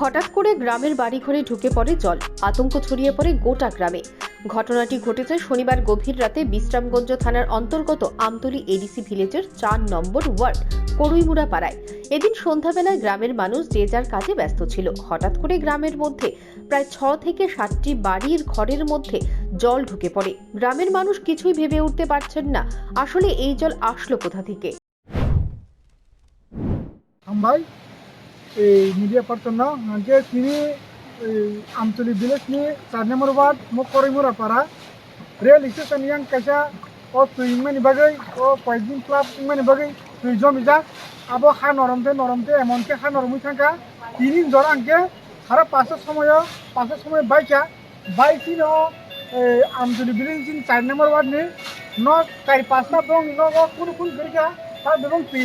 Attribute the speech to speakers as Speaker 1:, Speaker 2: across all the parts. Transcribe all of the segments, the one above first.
Speaker 1: হঠাৎ করে গ্রামের বাড়িঘরে ঢুকে পড়ে জল। আতঙ্ক ছড়িয়ে পড়ে গোটা গ্রামে। ঘটনাটি ঘটেছে শনিবার গভীর রাতে বিশ্রামগঞ্জ থানার অন্তর্গত আমতলি এডিসি ভিলেজের চার নম্বর ওয়ার্ড করুইমুড়া পাড়ায় এদিন সন্ধ্যাবেলায় গ্রামের মানুষ যে যার কাজে ব্যস্ত ছিল। হঠাৎ করে গ্রামের মধ্যে প্রায় ছ থেকে সাতটি বাড়ির ঘরের মধ্যে জল ঢুকে পড়ে। গ্রামের মানুষ কিছুই ভেবে উঠতে পারছেন না, আসলে এই জল আসলো কোথা থেকে?
Speaker 2: এই মিডিয়া পার্টনার আগে তিনি আঞ্চলিক ভিলেজনি চার নম্বর ওয়ার্ড মোক করিমুরা পাড়া রেল স্টেশন ইয়াং কাইসা ও তুইমানি বাগৈ ও কয়েকদিন ক্লাব ইমানি বাগৈ তুই জমিজা আবো হা নরমতে নরমতে এমনকে হা নরমই থাকা। তিনি জ্বর আনকে সারা পাঁচের সময় পাঁচের সময় বাইকা। বাইকি ন আমজলি ভিলেজ চার নম্বর ওয়ার্ড নি, ন চার পাঁচটা দং ন কোন কোন করিকা তার এবং তুই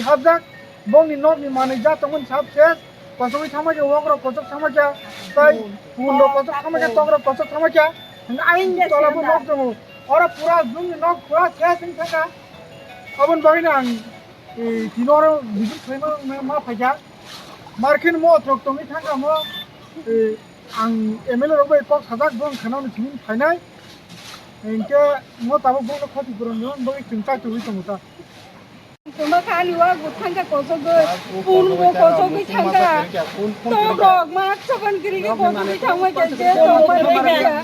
Speaker 2: হাজাক bongni nokni manija tongmani sab ses kosok thamaja wokro kosok thamaja tai pulo kosok thamaja tokro kosok thamaja aing tola bo nok tongo ora pura jumni nok pura ses ing thaka abon bagina ang tinoro bisu thema ma phaja markin mo trok tongi thanga mo ang MLA robo ipok sajak bong khanau ni thimin phainai engke mo tabo bong khati puron non bogi chingta tuwi tonguta
Speaker 3: তোমা খালি ওয়া গোথাঙ্গা কসগো পুনগো কসগো থাঙ্গা তো rock মা সবন গিরিগে কসগো থাঙ্গা গেছে তোমা রেগা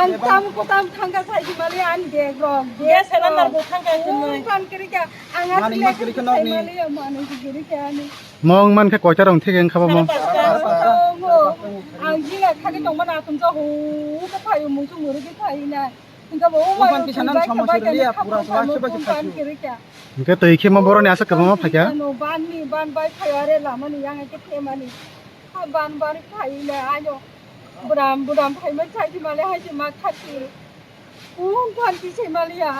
Speaker 3: আন তাম কোতাম থাঙ্গা সাইজি মালি আন দে rock দে সেনান্দার গোথাঙ্গা তুমি কান গিরিগা আঙা সিলে গিরিগা মালি মানি গিরিগা আনি
Speaker 4: mong man ke koita rong thege khaba mong
Speaker 3: আং জিলা খাগে তোমা না তুমি হো তো ফাই মুসু মুরগি খাই না কিন্তু ও মা পিছানা সমস্যা রে পুরা সবাই সবাই কান ban ni ban yang ban khai le ayo budam budam khai ma chai ti male hai ti ma khati un ban ti se malia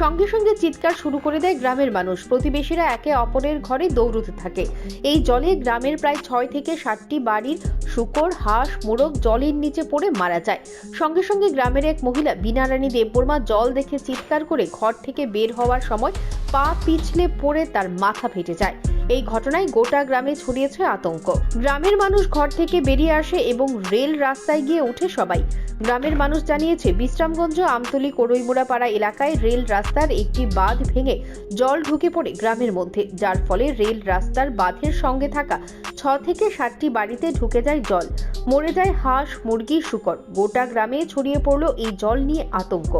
Speaker 1: সঙ্গে সঙ্গে চিৎকার শুরু করে দেয় গ্রামের মানুষ। প্রতিবেশীরা একে অপরের ঘরে দৌড়তে থাকে। এই জলে গ্রামের প্রায় ছয় থেকে সাতটি বাড়ির শুকর, হাঁস, মোরগ জলের নিচে পড়ে মারা যায়। সঙ্গে সঙ্গে গ্রামের এক মহিলা বিনারানী দেববর্মা জল দেখে চিৎকার করে ঘর থেকে বের হওয়ার সময় পা পিছলে পড়ে তার মাথা ফেটে যায়। এই ঘটনায় গোটা গ্রামে ছড়িয়েছে আতঙ্ক। গ্রামের মানুষ ঘর থেকে বেরিয়ে আসে এবং রেল রাস্তায় গিয়ে ওঠে সবাই। গ্রামের মানুষ জানিয়েছে, বিশ্রামগঞ্জ, আমতলি করইমুড়া পাড়া এলাকায় রেল রাস্তার একটি বাঁধ ভেঙে জল ঢুকে পড়ে গ্রামের মধ্যে, যার ফলে রেল রাস্তার বাঁধের সঙ্গে থাকা ছ থেকে সাতটি বাড়িতে ঢুকে যায় জল। মরে যায় হাঁস, মুরগি, শুকর। গোটা গ্রামে ছড়িয়ে পড়ল এই জল নিয়ে আতঙ্ক।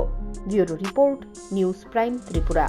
Speaker 1: Bureau report, news prime Tripura.